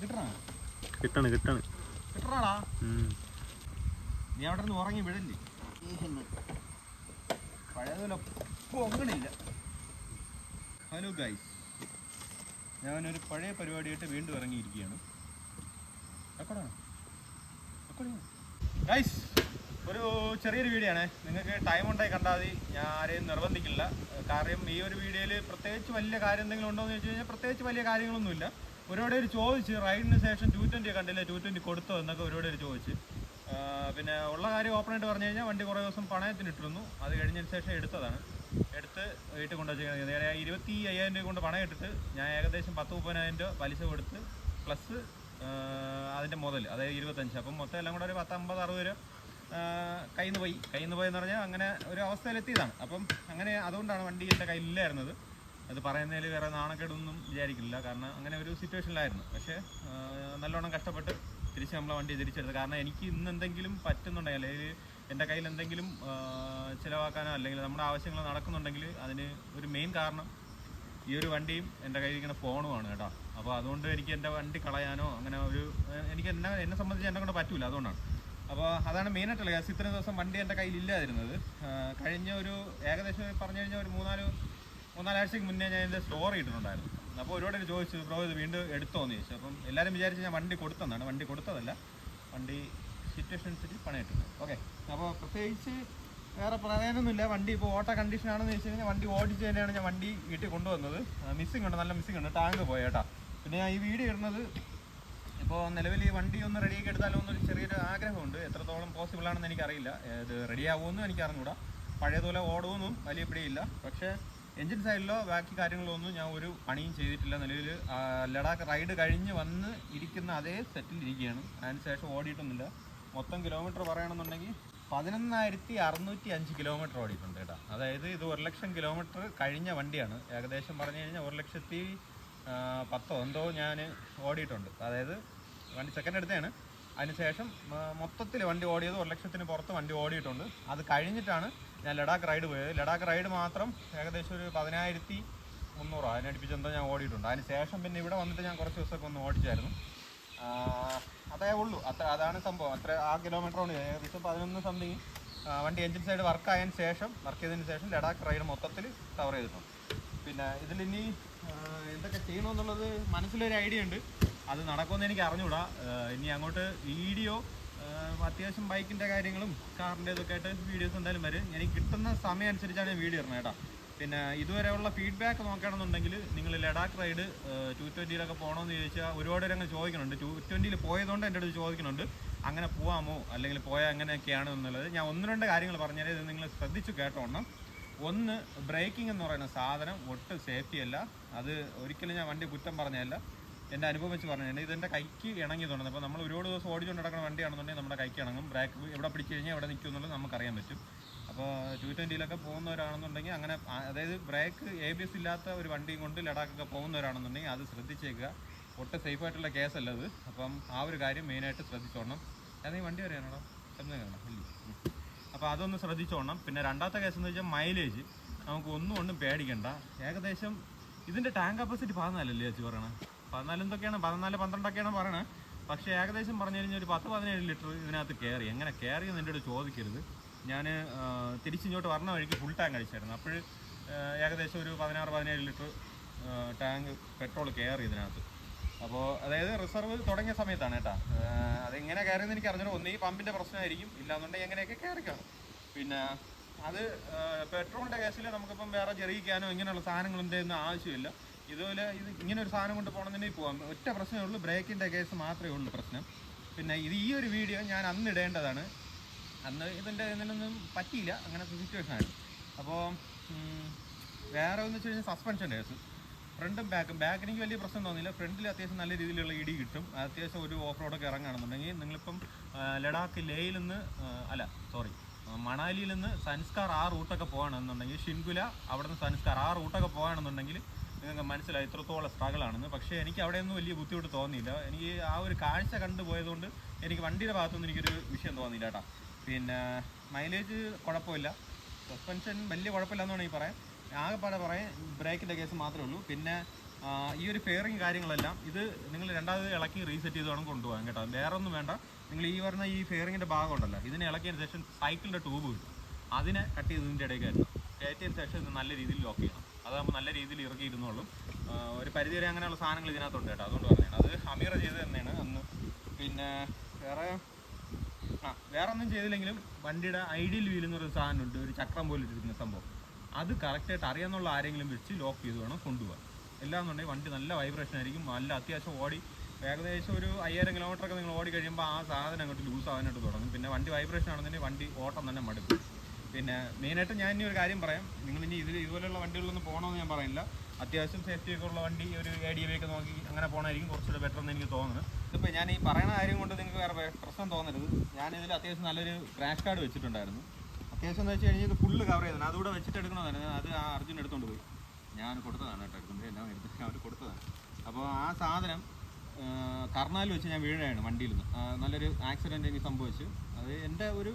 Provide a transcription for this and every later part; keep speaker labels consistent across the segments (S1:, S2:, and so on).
S1: കിട്ടണ?
S2: കിട്ടണ് കിട്ടണ്.
S1: കിട്ടണാടാ. നീ അവിടെ നിന്ന് ഉറങ്ങി വിടല്ലേ? പഴയതുപോലെ പൊങ്ങണില്ല ഹലോ ഗൈസ് ഞാനൊരു പഴയ പരിപാടിയായിട്ട് വീണ്ടും ഇറങ്ങിയിരിക്കുകയാണ്. ഗൈസ് ഒരു ചെറിയൊരു വീഡിയോ ആണ്. നിങ്ങൾക്ക് ടൈം ഉണ്ടായി കണ്ടാൽ മതി. ഞാൻ ആരെയും നിർബന്ധിക്കില്ല. കാരണം ഈ ഒരു വീഡിയോയിൽ പ്രത്യേകിച്ച് വലിയ കാര്യം എന്തെങ്കിലും ഉണ്ടോ എന്ന് ചോദിച്ചു കഴിഞ്ഞാൽ പ്രത്യേകിച്ച് വലിയ കാര്യങ്ങളൊന്നുമില്ല. ഒരുപാട് പേര് ചോദിച്ച് റൈഡിന് ശേഷം ടു ട്വന്റി കണ്ടില്ല? ടു ട്വന്റി കൊടുത്തോ എന്നൊക്കെ ഒരുപാട് പേര് ചോദിച്ച്. പിന്നെ ഉള്ള കാര്യം ഓപ്പൺ ആയിട്ട് പറഞ്ഞു കഴിഞ്ഞാൽ വണ്ടി കുറേ ദിവസം പണയത്തിന് ഇട്ടിരുന്നു അത് കഴിഞ്ഞതിന് ശേഷം എടുത്തതാണ്. എടുത്ത് വീട്ടിൽ കൊണ്ടുവച്ചിരിക്കുന്നത് നേരെ ഇരുപത്തി അയ്യായിരം രൂപ കൊണ്ട് പണം ഇട്ടിട്ട് ഞാൻ ഏകദേശം പത്ത് മുപ്പതിനായിരം രൂപ പലിശ കൊടുത്ത് പ്ലസ് അതിന്റെ മുതൽ അതായത് ഇരുപത്തഞ്ച്. അപ്പം മൊത്തം എല്ലാം കൂടെ ഒരു പത്ത് അമ്പത് അറുപത് രൂപ കയ്യിൽ നിന്ന് പോയി. കയ്യിൽ നിന്ന് പോയെന്ന് പറഞ്ഞാൽ അങ്ങനെ ഒരു അവസ്ഥയിലെത്തിയതാണ്. അപ്പം അങ്ങനെ അതുകൊണ്ടാണ് വണ്ടി എന്റെ കയ്യിലില്ലായിരുന്നത്. അത് പറയുന്നതിൽ വേറെ നാണക്കേടൊന്നും വിചാരിക്കില്ല കാരണം അങ്ങനെ ഒരു സിറ്റുവേഷനിലായിരുന്നു. പക്ഷേ നല്ലോണം കഷ്ടപ്പെട്ട് തിരിച്ച് നമ്മളെ വണ്ടി തിരിച്ചെടുത്ത്. കാരണം എനിക്ക് ഇന്ന് എന്തെങ്കിലും പറ്റുന്നുണ്ടെങ്കിൽ അല്ലെങ്കിൽ എന്റെ കയ്യിൽ എന്തെങ്കിലും ചിലവാക്കാനോ അല്ലെങ്കിൽ നമ്മുടെ ആവശ്യങ്ങൾ നടക്കുന്നുണ്ടെങ്കിൽ അതിന് ഒരു മെയിൻ കാരണം ഈ ഒരു വണ്ടിയും എന്റെ കയ്യിലിരിക്കുന്ന ഫോണുമാണ് കേട്ടോ. അപ്പോൾ അതുകൊണ്ട് എനിക്ക് എന്റെ വണ്ടി കളയാനോ അങ്ങനെ ഒരു എനിക്ക് എന്നെ എന്നെ സംബന്ധിച്ച് എന്നെ കൊണ്ട് പറ്റില്ല അതുകൊണ്ടാണ്. അപ്പോൾ അതാണ് മെയിനായിട്ടുള്ള കാര്യം ഇത്രയും ദിവസം വണ്ടി എന്റെ കയ്യിൽ ഇല്ലാതിരുന്നത്. കഴിഞ്ഞ ഒരു ഏകദേശം പറഞ്ഞു കഴിഞ്ഞാൽ ഒരു മൂന്നാൽ മൂന്നാലാഴ്ചയ്ക്ക് മുന്നേ ഞാൻ ഇതിന്റെ സ്റ്റോർ ഇട്ടിട്ടുണ്ടായിരുന്നു. അപ്പോൾ ഒരുപാട് ചോദിച്ചു ബ്രോ ഇത് വീണ്ടും എടുത്തോന്ന് ചോദിച്ചു. അപ്പം എല്ലാവരും വിചാരിച്ച് ഞാൻ വണ്ടി കൊടുത്തതാണ് വണ്ടി കൊടുത്തതല്ല വണ്ടി സിറ്റുവേഷൻ അനുസരിച്ച് പണിയിട്ടുണ്ട് ഓക്കെ അപ്പോൾ പ്രത്യേകിച്ച് വേറെ പറയാനൊന്നുമില്ല. വണ്ടി ഇപ്പോൾ ഓട്ട കണ്ടീഷൻ ആണെന്ന് വെച്ച് കഴിഞ്ഞാൽ വണ്ടി ഓടിച്ച് തന്നെയാണ് ഞാൻ വണ്ടി വീട്ടിൽ കൊണ്ടുവന്നത്. മിസ്സിംഗ് ഉണ്ട് നല്ല മിസ്സിംഗ് ഉണ്ട്. ടാങ്ക് പോയ കേട്ടോ. പിന്നെ ഞാൻ ഈ വീഡിയോ ഇടുന്നത് ഇപ്പോൾ നിലവിൽ ഈ വണ്ടി ഒന്ന് റെഡിയാക്കി എടുത്താലോ എന്നൊരു ചെറിയൊരു ആഗ്രഹമുണ്ട്. എത്രത്തോളം പോസിബിൾ ആണെന്ന് എനിക്കറിയില്ല. ഇത് റെഡിയാവുമെന്നും എനിക്ക് അറിഞ്ഞുകൂടാ പഴയതുപോലെ ഓടുമെന്നും വലിയ പിടിയില്ല. പക്ഷേ എൻജിൻ സൈഡിലോ ബാക്കി കാര്യങ്ങളോ ഒന്നും ഞാൻ ഒരു പണിയും ചെയ്തിട്ടില്ല. നിലവിൽ ലഡാക്ക് റൈഡ് കഴിഞ്ഞ് വന്ന് ഇരിക്കുന്ന അതേ സെറ്റിൽ ഇരിക്കുകയാണ്. അതിന് ശേഷം ഓടിയിട്ടൊന്നുമില്ല. മൊത്തം കിലോമീറ്റർ പറയണമെന്നുണ്ടെങ്കിൽ പതിനൊന്നായിരത്തി അറുന്നൂറ്റി അഞ്ച് കിലോമീറ്റർ ഓടിയിട്ടുണ്ട് കേട്ടോ. അതായത് ഇത് ഒരു ലക്ഷം കിലോമീറ്റർ കഴിഞ്ഞ വണ്ടിയാണ്. ഏകദേശം പറഞ്ഞു കഴിഞ്ഞാൽ ഒരു ലക്ഷത്തി പത്തോ എന്തോ ഞാൻ ഓടിയിട്ടുണ്ട്. അതായത് വണ്ടി സെക്കൻഡ് എടുത്തതാണ്. അതിനുശേഷം മൊത്തത്തിൽ വണ്ടി ഓടിയത് ഒരു ലക്ഷത്തിന് പുറത്ത് വണ്ടി ഓടിയിട്ടുണ്ട്. അത് കഴിഞ്ഞിട്ടാണ് ഞാൻ ലഡാക്ക് റൈഡ് പോയത്. ലഡാക്ക് റൈഡ് മാത്രം ഏകദേശം ഒരു പതിനായിരത്തി മുന്നൂറോ. അതിനടുപ്പിച്ച് എന്തോ ഞാൻ ഓടിയിട്ടുണ്ട്. അതിന് ശേഷം പിന്നെ ഇവിടെ വന്നിട്ട് ഞാൻ കുറച്ച് ദിവസമൊക്കെ ഒന്ന് ഓടിച്ചായിരുന്നു. അതേ ഉള്ളൂ. അത്ര അതാണ് സംഭവം. അത്ര ആ കിലോമീറ്റർ ഉണ്ട് ഏകദേശം പതിനൊന്ന് സംതിങ് വണ്ടി എഞ്ചിൻ സൈഡ് വർക്ക് ആയതിന് ശേഷം വർക്ക് ചെയ്തതിന് ശേഷം ലഡാക്ക് റൈഡ് മൊത്തത്തിൽ കവർ ചെയ്തിട്ടുണ്ട്. പിന്നെ ഇതിലിനി എന്തൊക്കെ ചെയ്യണമെന്നുള്ളത് മനസ്സിലൊരു ഐഡിയ ഉണ്ട്. അത് നടക്കുമെന്ന് എനിക്ക് അറിഞ്ഞുകൂടാ. ഇനി അങ്ങോട്ട് വീഡിയോ അത്യാവശ്യം ബൈക്കിന്റെ കാര്യങ്ങളും കാറിന്റെ ഇതൊക്കെ ആയിട്ട് വീഡിയോസ് എന്തായാലും വരും. എനിക്ക് കിട്ടുന്ന സമയം അനുസരിച്ചാണ് ഞാൻ വീഡിയോ ഇടുന്നത് കേട്ടോ. പിന്നെ ഇതുവരെയുള്ള ഫീഡ്ബാക്ക് നോക്കുകയാണെന്നുണ്ടെങ്കിൽ നിങ്ങൾ ലഡാക്ക് റൈഡ് ടു ട്വന്റിയിലൊക്കെ പോകണമെന്ന് ചോദിച്ചാൽ ഒരുപാട് പേര് അങ്ങനെ ചോദിക്കുന്നുണ്ട്. ടു ട്വന്റിയിൽ പോയതുകൊണ്ട് എന്റെ അടുത്ത് ചോദിക്കുന്നുണ്ട്. അങ്ങനെ പോവാമോ? അല്ലെങ്കിൽ പോയാൽ എങ്ങനെയൊക്കെയാണ് എന്നുള്ളത്. ഞാൻ ഒന്ന് രണ്ട് കാര്യങ്ങൾ പറഞ്ഞാൽ ഇത് നിങ്ങൾ ശ്രദ്ധിച്ചു കേട്ടോണം. ഒന്ന് ബ്രേക്കിംഗ് എന്ന് പറയുന്ന സാധനം ഒട്ടും സേഫ്റ്റി അല്ല. അത് ഒരിക്കലും ഞാൻ വണ്ടി കുറ്റം പറഞ്ഞതല്ല. എന്റെ അനുഭവം വെച്ച് പറഞ്ഞിട്ടുണ്ട് ഇതെന്റെ കൈക്ക് ഇണങ്ങി തുടങ്ങുന്നത് അപ്പോൾ നമ്മൾ ഒരുപാട് ദിവസം ഓടിച്ചുകൊണ്ട് നടക്കുന്ന വണ്ടിയാണെന്നുണ്ടെങ്കിൽ നമ്മുടെ കൈക്ക് ഇണങ്ങും. ബ്രേക്ക് എവിടെ പിടിച്ചു കഴിഞ്ഞാൽ എവിടെ നിൽക്കും എന്നുള്ളത് നമുക്കറിയാൻ പറ്റും. അപ്പോൾ ടു ട്വന്റിയിലൊക്കെ പോകുന്നവരാണെന്നുണ്ടെങ്കിൽ അങ്ങനെ അതായത് ബ്രേക്ക് എ ബി എസ് ഇല്ലാത്ത ഒരു വണ്ടിയും കൊണ്ട് ലഡാക്കൊക്കെ പോകുന്നവരാണെന്നുണ്ടെങ്കിൽ അത് ശ്രദ്ധിച്ചേക്കുക. ഒട്ടും സേഫ് ആയിട്ടുള്ള കേസല്ല അത്. അപ്പം ആ ഒരു കാര്യം മെയിനായിട്ട് ശ്രദ്ധിച്ചോണം. ഏതെങ്കിലും വണ്ടി വരെയാണോ കാണാം ഇല്ല. അപ്പോൾ അതൊന്ന് ശ്രദ്ധിച്ചോണം. പിന്നെ രണ്ടാമത്തെ കേസ് എന്ന് വെച്ചാൽ മൈലേജ് നമുക്ക് ഒന്നും ഒന്നും പേടിക്കണ്ട. ഏകദേശം ഇതിന്റെ ടാങ്ക് കപ്പാസിറ്റി പതിനാലല്ലേ ചേച്ചി പറയണേ? പതിനാല് എന്തൊക്കെയാണ്? പതിനാല് പന്ത്രണ്ടൊക്കെയാണ് പറയണത് പക്ഷേ ഏകദേശം പറഞ്ഞു കഴിഞ്ഞാൽ ഒരു പത്ത് പതിനേഴ് ലിറ്റർ ഇതിനകത്ത് കയറി. എങ്ങനെ കയറി എന്ന് എന്റെ ചോദിക്കരുത്. ഞാൻ തിരിച്ചിങ്ങോട്ട് വരണ വഴിക്ക് ഫുൾ ടാങ്ക് അടിച്ചായിരുന്നു. അപ്പോൾ ഏകദേശം ഒരു പതിനാറ് പതിനേഴ് ലിറ്റർ ടാങ്ക് പെട്രോൾ കയറി ഇതിനകത്ത്. അപ്പോൾ അതായത് റിസർവ് തുടങ്ങിയ സമയത്താണ് കേട്ടോ. അതെങ്ങനെ കയറിയെന്ന് എനിക്ക് അറിഞ്ഞോ ഒന്നീ പമ്പിന്റെ പ്രശ്നമായിരിക്കും. ഇല്ലാന്നുണ്ടെങ്കിൽ എങ്ങനെയൊക്കെ കയറിക്കാണ് പിന്നെ അത് പെട്രോളിന്റെ കേസിൽ നമുക്കിപ്പം വേറെ ജെറിയിക്കാനോ ഇങ്ങനെയുള്ള സാധനങ്ങളിന്റെ ഒന്നും ആവശ്യമില്ല. ഇതുപോലെ ഇത് ഇങ്ങനെ ഒരു സാധനം കൊണ്ട് പോകണമെന്നുണ്ടെങ്കിൽ പോകാം ഒറ്റ പ്രശ്നമേ ഉള്ളൂ. ബ്രേക്കിന്റെ കേസ് മാത്രമേ ഉള്ളൂ പ്രശ്നം. പിന്നെ ഇത് ഈ ഒരു വീഡിയോ ഞാൻ അന്ന് ഇടേണ്ടതാണ്. അന്ന് ഇതിന്റെ ഇതിനൊന്നും പറ്റിയില്ല. അങ്ങനത്തെ സിറ്റുവേഷൻ ആയിരുന്നു. അപ്പോൾ വേറെ എന്ന് വെച്ച് കഴിഞ്ഞാൽ സസ്പെൻഷൻ കേസ്. ഫ്രണ്ടും ബാക്കും ബാക്കിന് എനിക്ക് വലിയ പ്രശ്നം തോന്നിയില്ല. ഫ്രണ്ടിൽ അത്യാവശ്യം നല്ല രീതിയിലുള്ള ഇടി കിട്ടും. അത്യാവശ്യം ഒരു ഓഫ് റോഡൊക്കെ ഇറങ്ങുകയാണെന്നുണ്ടെങ്കിൽ നിങ്ങളിപ്പം ലഡാക്ക് ലേയിൽ നിന്ന് അല്ല സോറി മണാലിയിൽ നിന്ന് സൻസ്കാർ ആ റൂട്ടൊക്കെ പോകുകയാണെന്നുണ്ടെങ്കിൽ ഷിൻകുല അവിടെ നിന്ന് സൻസ്കാർ ആ റൂട്ടൊക്കെ പോകുകയാണെന്നുണ്ടെങ്കിൽ നിങ്ങൾക്ക് മനസ്സിലായി ഇത്രത്തോളം സ്ട്രഗിൾ ആണെന്ന്. പക്ഷേ എനിക്ക് അവിടെയൊന്നും വലിയ ബുദ്ധിമുട്ട് തോന്നിയില്ല. എനിക്ക് ആ ഒരു കാഴ്ച കണ്ടു പോയതുകൊണ്ട് എനിക്ക് വണ്ടിയുടെ ഭാഗത്തൊന്നും എനിക്കൊരു വിഷയം തോന്നിയില്ല കേട്ടോ. പിന്നെ മൈലേജ് കുഴപ്പമില്ല. സസ്പെൻഷൻ വലിയ കുഴപ്പമില്ല എന്ന് വേണമെങ്കിൽ പറയാം. ആകെപ്പാടെ പറയാം ബ്രേക്കിന്റെ കേസ് മാത്രമേ ഉള്ളൂ. പിന്നെ ഈ ഒരു ഫെയറിങ് കാര്യങ്ങളെല്ലാം ഇത് നിങ്ങൾ രണ്ടാമത് ഇളക്കി റീസെറ്റ് ചെയ്ത് വേണം കൊണ്ടുപോകാൻ കേട്ടോ. വേറെ ഒന്നും വേണ്ട. നിങ്ങൾ ഈ പറഞ്ഞ ഈ ഫെയറിങ്ങിന്റെ ഭാഗം ഉണ്ടല്ലോ. ഇതിനെ ഇളക്കിയതിന് ശേഷം സൈക്കിളിന്റെ ട്യൂബ് കിട്ടും അതിനെ കട്ട് ചെയ്തതിന്റെ ഇടയിൽ കയറ്റണം. കയറ്റിയതിന് ശേഷം ഇത് നല്ല രീതിയിൽ ലോക്ക് ചെയ്യണം. അതാകുമ്പോൾ നല്ല രീതിയിൽ ഇറക്കി ഇരുന്നോളും. ഒരു പരിധി വരെ അങ്ങനെയുള്ള സാധനങ്ങൾ ഇതിനകത്തുണ്ട് കേട്ടോ. അതുകൊണ്ട് പറഞ്ഞാണ് അത് ഹമീറ ചെയ്ത് തന്നെയാണ്. അന്ന് പിന്നെ വേറെ ആ വേറെ ഒന്നും ചെയ്തില്ലെങ്കിലും വണ്ടിയുടെ ഐഡിയൽ വീൽ എന്ന് പറയുന്ന സാധനമുണ്ട്. ഒരു ചക്രം പോലെ ഇരിക്കുന്ന സംഭവം. അത് കറക്റ്റായിട്ട് അറിയാമെന്നുള്ള ആരെങ്കിലും വെച്ച് ലോക്ക് ചെയ്ത് വേണം കൊണ്ടുപോകാൻ. എല്ലാന്നുണ്ടെങ്കിൽ വണ്ടി നല്ല വൈബ്രേഷൻ ആയിരിക്കും. നല്ല അത്യാവശ്യം ഓടി ഏകദേശം ഒരു അയ്യായിരം കിലോമീറ്റർ ഒക്കെ നിങ്ങൾ ഓടി കഴിയുമ്പോൾ ആ സാധനം അങ്ങോട്ട് ലൂസ് ആവാനായിട്ട് തുടങ്ങും. പിന്നെ വണ്ടി വൈബ്രേഷൻ ആണെന്നുണ്ടെങ്കിൽ വണ്ടി ഓട്ടം തന്നെ മടുക്കും. പിന്നെ മെയിനായിട്ട് ഞാൻ ഇനി ഒരു കാര്യം പറയാം. നിങ്ങൾ ഇനി ഇതിൽ ഇതുപോലെയുള്ള വണ്ടികളിലൊന്നും പോകണമെന്ന് ഞാൻ പറയില്ല അത്യാവശ്യം സേഫ്റ്റി ഒക്കെ ഉള്ള വണ്ടി ഒരു എ ഡി ഒക്കെ നോക്കി അങ്ങനെ പോകണമായിരിക്കും കുറച്ചുകൂടെ ബെറ്റർ എന്ന് എനിക്ക് തോന്നുന്നത്. ഇതിപ്പോൾ ഞാൻ ഈ പറയുന്ന കാര്യം കൊണ്ട് നിങ്ങൾക്ക് വേറെ പ്രശ്നം തോന്നരുത്. ഞാൻ ഇതിൽ അത്യാവശ്യം നല്ലൊരു ക്രാഷ് കാർഡ് വെച്ചിട്ടുണ്ടായിരുന്നു. അത്യാവശ്യം എന്ന് വെച്ച് കഴിഞ്ഞാൽ ഇത് ഫുള്ള് കവർ ചെയ്തതാണ്. അതുകൂടെ വെച്ചിട്ട് എടുക്കണമെന്നായിരുന്നു അത് ആ അർജുൻ എടുത്തുകൊണ്ട് പോയി. ഞാൻ കൊടുത്തതാണ് കേട്ടോ എടുക്കുന്നത്. എല്ലാം എടുത്ത് അവർ കൊടുത്തതാണ്. അപ്പോൾ ആ സാധനം കർണാലിൽ വെച്ച് ഞാൻ വീഴുകയാണ് വണ്ടിയിൽ നിന്ന്. നല്ലൊരു ആക്സിഡന്റ് എനിക്ക് സംഭവിച്ചു. അത് എന്റെ ഒരു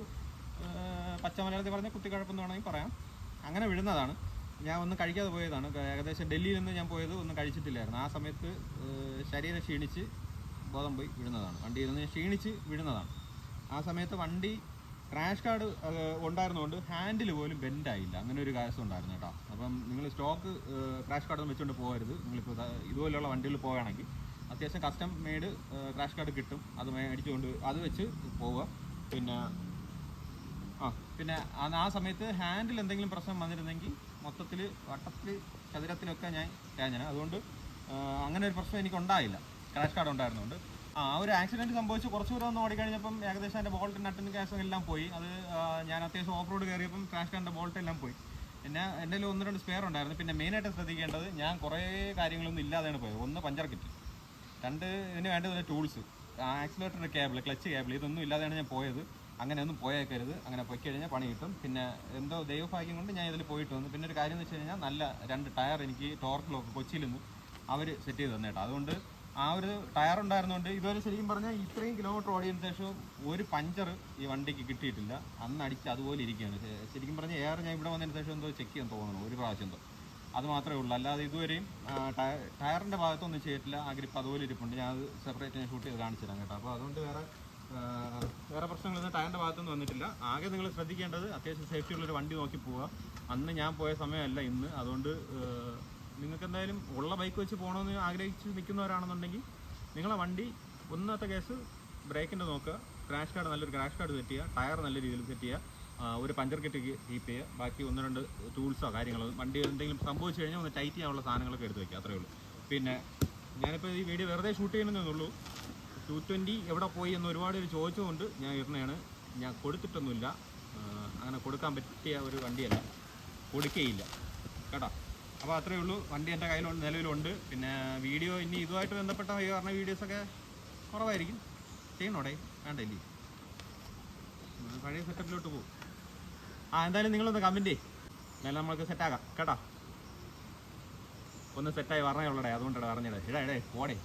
S1: പച്ച മലയാളത്തിൽ പറഞ്ഞ കുത്തിക്കഴപ്പെന്ന് വേണമെങ്കിൽ പറയാം. അങ്ങനെ വിഴുന്നതാണ് ഞാൻ ഒന്ന് കഴിക്കാതെ പോയതാണ്. ഏകദേശം ഡൽഹിയിൽ നിന്ന് ഞാൻ പോയത് ഒന്നും കഴിച്ചിട്ടില്ലായിരുന്നു. ആ സമയത്ത് ശരീരം ക്ഷീണിച്ച് ബോധം പോയി വിഴുന്നതാണ് വണ്ടിയിൽ നിന്ന് ക്ഷീണിച്ച് വിഴുന്നതാണ് ആ സമയത്ത് വണ്ടി ക്രാഷ് കാർഡ് ഉണ്ടായിരുന്നുകൊണ്ട് ഹാൻഡിൽ പോലും ബെൻഡായില്ല അങ്ങനെ ഒരു കാര്യം ഉണ്ടായിരുന്നു കേട്ടോ. അപ്പം നിങ്ങൾ സ്റ്റോക്ക് ക്രാഷ് കാർഡ് ഒന്നും വെച്ചുകൊണ്ട് പോകരുത്. നിങ്ങളിപ്പോൾ ഇതുപോലെയുള്ള വണ്ടികളിൽ പോകുകയാണെങ്കിൽ അത്യാവശ്യം കസ്റ്റം മെയ്ഡ് ക്രാഷ് കാർഡ് കിട്ടും. അത് മേടിച്ചുകൊണ്ട് അത് വെച്ച് പോവുക. പിന്നെ പിന്നെ ആ- സമയത്ത് ഹാൻഡിൽ എന്തെങ്കിലും പ്രശ്നം വന്നിരുന്നെങ്കിൽ മൊത്തത്തിൽ വട്ടത്തിൽ ചതുരത്തിലൊക്കെ ഞാൻ തേഞ്ഞന അതുകൊണ്ട് അങ്ങനെ ഒരു പ്രശ്നം എനിക്ക് ഉണ്ടായില്ല ക്രാഷ് കാർഡ് ഉണ്ടായിരുന്നുണ്ട്. ആ ഒരു ആക്സിഡന്റ് സംഭവിച്ച് കുറച്ച് ദൂരം ഒന്ന് ഓടിക്കഴിഞ്ഞപ്പം ഏകദേശം എന്റെ ബോൾട്ട് നട്ടിന് കേസും എല്ലാം പോയി. അത് ഞാൻ അത്യാവശ്യം ഓഫ് റോഡ് കയറിയപ്പം ക്രാഷ് കാർഡിന്റെ ബോൾട്ട് എല്ലാം പോയി. പിന്നെ എന്റെ ഒന്ന് രണ്ട് സ്പെയർ ഉണ്ടായിരുന്നു. പിന്നെ മെയിനായിട്ട് ശ്രദ്ധിക്കേണ്ടത് ഞാൻ കുറേ കാര്യങ്ങളൊന്നും ഇല്ലാതെയാണ് പോയത്. ഒന്ന് പഞ്ചർ കിറ്റ്. രണ്ട് ഇതിന് വേണ്ടത് ടൂൾസ് ആക്സിലേറ്ററിന്റെ കേബിൾ ക്ലച്ച് കേബിൾ ഇതൊന്നും ഇല്ലാതെയാണ് ഞാൻ പോയത്. അങ്ങനെ ഒന്നും പോയേക്കരുത്. അങ്ങനെ പൊയ്ക്ക് കഴിഞ്ഞാൽ പണി കിട്ടും. പിന്നെ എന്തോ ദൈവഭാഗ്യം കൊണ്ട് ഞാൻ ഇതിൽ പോയിട്ട് വന്നു. പിന്നെ ഒരു കാര്യം എന്ന് വെച്ച് കഴിഞ്ഞാൽ നല്ല രണ്ട് ടയർ എനിക്ക് ടോർക്കിലൊക്കെ കൊച്ചിയിൽ നിന്ന് അവർ സെറ്റ് ചെയ്ത് തന്നേട്ടോ. അതുകൊണ്ട് ആ ഒരു ടയർ ഉണ്ടായിരുന്നുകൊണ്ട് ഇതുവരെ ശരിക്കും പറഞ്ഞാൽ ഇത്രയും കിലോമീറ്റർ ഓടിയതിന് ശേഷം ഒരു പഞ്ചർ ഈ വണ്ടിക്ക് കിട്ടിയിട്ടില്ല. അന്ന് അടിച്ച് അതുപോലെ ഇരിക്കുകയാണ്. ശരിക്കും പറഞ്ഞാൽ ഏറെ ഞാൻ ഇവിടെ വന്നതിന് ശേഷം എന്തോ ചെക്ക് ചെയ്യാൻ തോന്നുന്നു ഒരു പ്രാവശ്യം എന്തോ. അത് മാത്രമേ ഉള്ളൂ. അല്ലാതെ ഇതുവരെയും ടയറിന്റെ ഭാഗത്തൊന്നും ചെയ്തിട്ടില്ല. ആ ഗ്രിപ്പ് അതുപോലെ ഇരിപ്പുണ്ട്. ഞാൻ അത് സെപ്പറേറ്റ് ഞാൻ ഷൂട്ട് ചെയ്ത് കാണിച്ചു തരാം കേട്ടോ. അപ്പോൾ അതുകൊണ്ട് വേറെ വേറെ പ്രശ്നങ്ങളൊന്നും ടയറിന്റെ ഭാഗത്തുനിന്ന് വന്നിട്ടില്ല. ആകെ നിങ്ങൾ ശ്രദ്ധിക്കേണ്ടത് അത്യാവശ്യം സേഫ്റ്റി ഉള്ളൊരു വണ്ടി നോക്കി പോവുക അന്ന് ഞാൻ പോയ സമയമല്ല ഇന്ന്. അതുകൊണ്ട് നിങ്ങൾക്ക് എന്തായാലും ഉള്ള ബൈക്ക് വെച്ച് പോകണമെന്ന് ആഗ്രഹിച്ച് നിൽക്കുന്നവരാണെന്നുണ്ടെങ്കിൽ നിങ്ങളെ വണ്ടി ഒന്നാമത്തെ കേസ് ബ്രേക്കിന്റെ നോക്കുക. ക്രാഷ് കാർഡ് നല്ലൊരു ക്രാഷ് കാർഡ് സെറ്റ് ചെയ്യുക. ടയർ നല്ല രീതിയിൽ സെറ്റ് ചെയ്യുക. ഒരു പഞ്ചർ കിറ്റ് കീപ്പ് ചെയ്യുക. ബാക്കി ഒന്ന് രണ്ട് ടൂൾസോ കാര്യങ്ങളോ. വണ്ടി എന്തെങ്കിലും സംഭവിച്ചു കഴിഞ്ഞാൽ ഒന്ന് ടൈറ്റ് ചെയ്യാനുള്ള സാധനങ്ങളൊക്കെ എടുത്ത് വയ്ക്കുക അത്രയേ ഉള്ളൂ. പിന്നെ ഞാനിപ്പോൾ ഈ വീഡിയോ വെറുതെ ഷൂട്ട് ചെയ്യണമെന്നേ ഉള്ളൂ. ടു ട്വന്റി എവിടെ പോയി എന്ന് ഒരുപാട് പേര് ചോദിച്ചുകൊണ്ട് ഞാൻ ഇടുന്നതാണ് ഞാൻ കൊടുത്തിട്ടൊന്നുമില്ല. അങ്ങനെ കൊടുക്കാൻ പറ്റിയ ഒരു വണ്ടിയല്ല. കൊടുക്കുകയില്ല കേട്ടോ? അപ്പോൾ അത്രേ ഉള്ളൂ. വണ്ടി എന്റെ കയ്യിലുണ്ട് നിലവിലുണ്ട്. പിന്നെ വീഡിയോ ഇനി ഇതുമായിട്ട് ബന്ധപ്പെട്ട പറഞ്ഞ വീഡിയോസൊക്കെ കുറവായിരിക്കും. ചെയ്യണോടെ വേണ്ടല്ലേ ഇല്ലേ പഴയ സെറ്റപ്പിലോട്ട് പോകും ആ എന്തായാലും നിങ്ങളൊന്ന് കമന്റ് എന്നാലും നമ്മൾക്ക് സെറ്റാക്കാം കേട്ടോ? ഒന്ന് സെറ്റായി പറഞ്ഞേ ഉള്ളടേ. അതുകൊണ്ടാണ് പറഞ്ഞത്. ഇടാ ഇടേ പോടേ.